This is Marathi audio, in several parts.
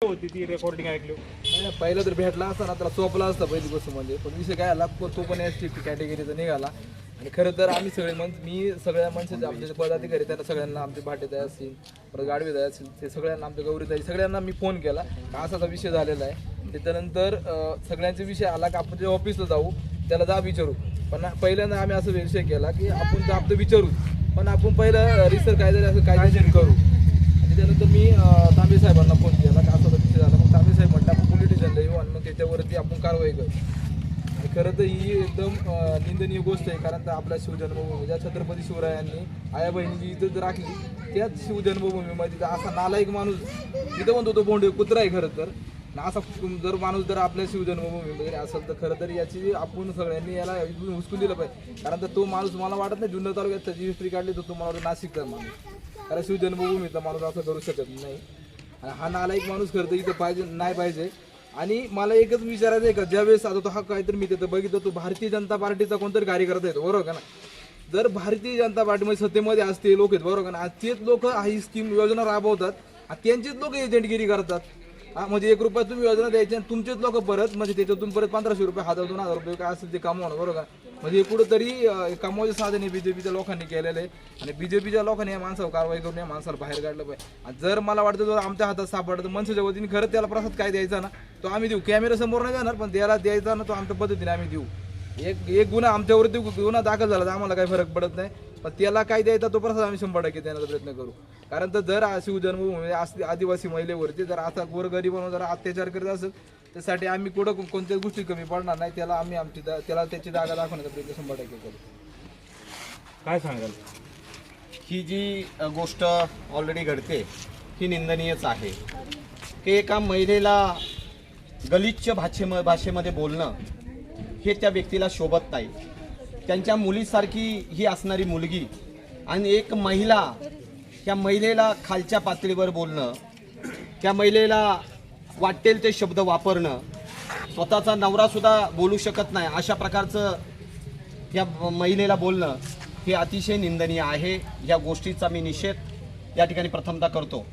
होती ती रेकॉर्डिंग ऐकली. नाही पहिलं तर भेटला असता ना त्याला सोपला असता पहिली गोष्ट म्हणजे. पण विषय काय आला तो पण एस टी कॅटेगरीचा निघाला. आणि खरं तर आम्ही सगळे मन मी सगळ्या माणसाचे आमचे जे पदाधिकारी त्यांना सगळ्यांना आमचे भाटेदाय असतील परत गाडवेदाय असतील ते सगळ्यांना आमच्या गौरीदाई सगळ्यांना मी फोन केला. का असा विषय झालेला आहे. त्याच्यानंतर सगळ्यांचा सगळ्यांचे विषय आला की आपण जे ऑफिसला जाऊ त्याला जा विचारू. पण पहिल्यांदा आम्ही असा विषय केला की आपण जा आपलं विचारू. पण आपण पहिलं रिसर्च काहीतरी असं काहीतरी करू आणि त्यानंतर मी अं, तांबे साहेबांना फोन केला का असं विषय झाला मग तांबे साहेब म्हटलं आपण पोलीस स्टेशनला येऊ आणि मग त्याच्यावरती आपण कारवाई करू. आणि खरं तर ही एकदम निंदनीय गोष्ट आहे कारण तर आपल्या शिवजन्मभूमी ज्या छत्रपती शिवरायांनी आया बहिणीची इज्जत राखली त्याच शिवजन्मभूमीमध्ये असा नालायक माणूस इथं म्हणतो तो बोंडे कुत्रा आहे खरं तर. असा जर माणूस जर आपल्या शिवजन्मभूमी वगैरे असेल तर खरं तर याची आपण सगळ्यांनी याला हुसकून दिलं पाहिजे. कारण तर तो माणूस मला वाटत नाही जुन्नर तालुक्यात त्याची हिस्ट्री काढली तर तो माणूस नाशिकचा माणूस. कारण शिवजन्मभूमीचा माणूस असं करू शकत नाही. आणि हा नालायक माणूस खरं तर इथं पाहिजे नाही पाहिजे. आणि मला एकच विचारायचं आहे का ज्यावेळेस आता तो हा काहीतरी मी तिथं बघितलं तो भारतीय जनता पार्टीचा कोणतरी कार्यकर्ता येतो बरोबर का ना जर भारतीय जनता पार्टीमध्ये सत्तेमध्ये असते लोक आहेत बरोबर का ना आज तेच लोक ही स्कीम योजना राबवतात आणि त्यांचेच लोक एजंटगिरी करतात. हा म्हणजे एक रुपया तुम्ही योजना द्यायची आणि तुमचेच लोक परत म्हणजे त्याच्यातून परत पंधराशे रुपये हजार दोन हजार रुपये काय असेल ते कमावणं बरोबर म्हणजे कुठंतरी कमावचे साधन हे बीजेपीच्या लोकांनी केलेलं आहे. आणि बीजेपीच्या लोकांनी या माणसावर कारवाई करून या माणसाला बाहेर काढलं पाहिजे. आणि जर मला वाटतं जर आमच्या हातात सापडलं तर मनसेच्या वतीने खरंच त्याला प्रसाद काय द्यायचा ना तो आम्ही देऊ. कॅमेरा समोर नाही जाणार पण त्याला द्यायचा ना तो आमच्या पद्धतीने आम्ही देऊ. एक एक गुन्हा आमच्यावरती गुन्हा दाखल झाला तर आम्हाला काही फरक पडत नाही. पण त्याला काय द्यायचा तो प्रसाद आम्ही शंभर टक्के देण्याचा प्रयत्न करू. कारण तर जर शिवजन्मभूमी आस- आदिवासी महिलेवरती जर असा गोरगरिबांवर जर अत्याचार करत असेल त्यासाठी आम्ही कुठं को- कोणत्याच गोष्टी कमी पडणार नाही त्याला आम्ही आमची दा- त्याला त्याची जागा दाखवण्याचा प्रयत्न शंभर टक्के करू. काय सांगाल? ही जी गोष्ट ऑलरेडी घडते ही निंदनीयच आहे. की एका महिलेला गलिच्छ भाषेम भाषेमध्ये बोलणं हे त्या व्यक्तीला शोभत नाही. त्यांच्या मुलीसारखी ही असणारी मुलगी आणि एक महिला त्या महिलेला खालच्या पातळीवर बोलणं त्या महिलेला वाटेल ते शब्द वापरणं स्वतःचा नवरासुद्धा बोलू शकत नाही अशा प्रकारचं या महिलेला बोलणं हे अतिशय निंदनीय आहे. या गोष्टीचा मी निषेध या ठिकाणी प्रथमतः करतो.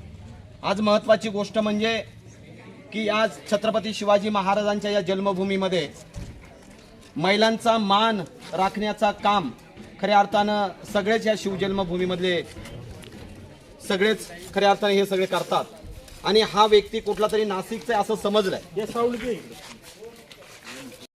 आज महत्त्वाची गोष्ट म्हणजे की आज छत्रपती शिवाजी महाराजांच्या या जन्मभूमीमध्ये महिलांचा मान राखण्याचा काम खऱ्या अर्थानं सगळेच या शिवजन्मभूमीमधले सगळेच खऱ्या अर्थाने हे सगळे करतात. आणि हा व्यक्ती कुठला तरी नाशिकचा आहे असं समजलंय.